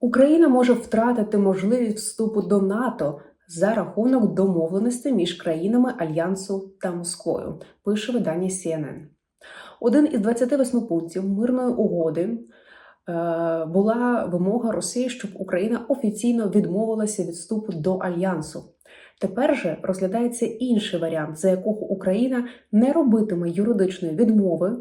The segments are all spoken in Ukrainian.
Україна може втратити можливість вступу до НАТО за рахунок домовленості між країнами Альянсу та Москвою, пише видання CNN. Один із 28 пунктів мирної угоди е, була вимога Росії, щоб Україна офіційно відмовилася від вступу до альянсу. Тепер же розглядається інший варіант, за якого Україна не робитиме юридичної відмови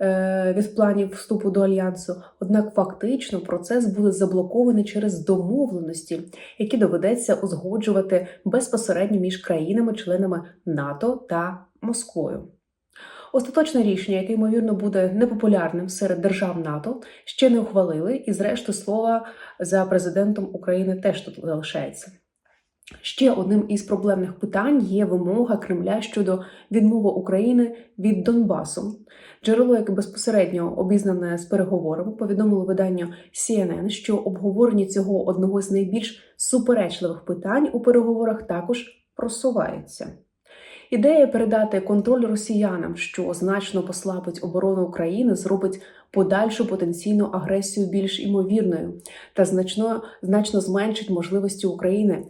е, від планів вступу до альянсу. Однак фактично процес буде заблокований через домовленості, які доведеться узгоджувати безпосередньо між країнами-членами НАТО та Москвою. Остаточне рішення, яке ймовірно буде непопулярним серед держав НАТО, ще не ухвалили, і, зрештою, слова за президентом України теж тут залишається. Ще одним із проблемних питань є вимога Кремля щодо відмови України від Донбасу. Джерело, яке безпосередньо обізнане з переговорами, повідомило виданню CNN, що обговорення цього одного з найбільш суперечливих питань у переговорах також просувається. Ідея передати контроль росіянам, що значно послабить оборону України, зробить подальшу потенційну агресію більш імовірною та значно, значно зменшить можливості України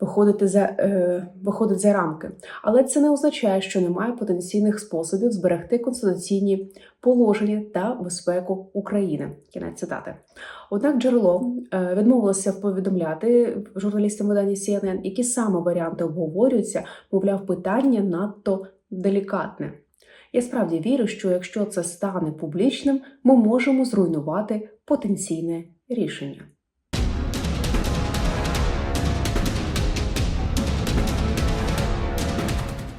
виходити за е, виходить за рамки. Але це не означає, що немає потенційних способів зберегти конституційні положення та безпеку України. Кінець цитати. Однак джерело е, відмовилося повідомляти журналістам видання CNN, які саме варіанти обговорюються, мовляв, питання надто делікатне. Я справді вірю, що якщо це стане публічним, ми можемо зруйнувати потенційне рішення.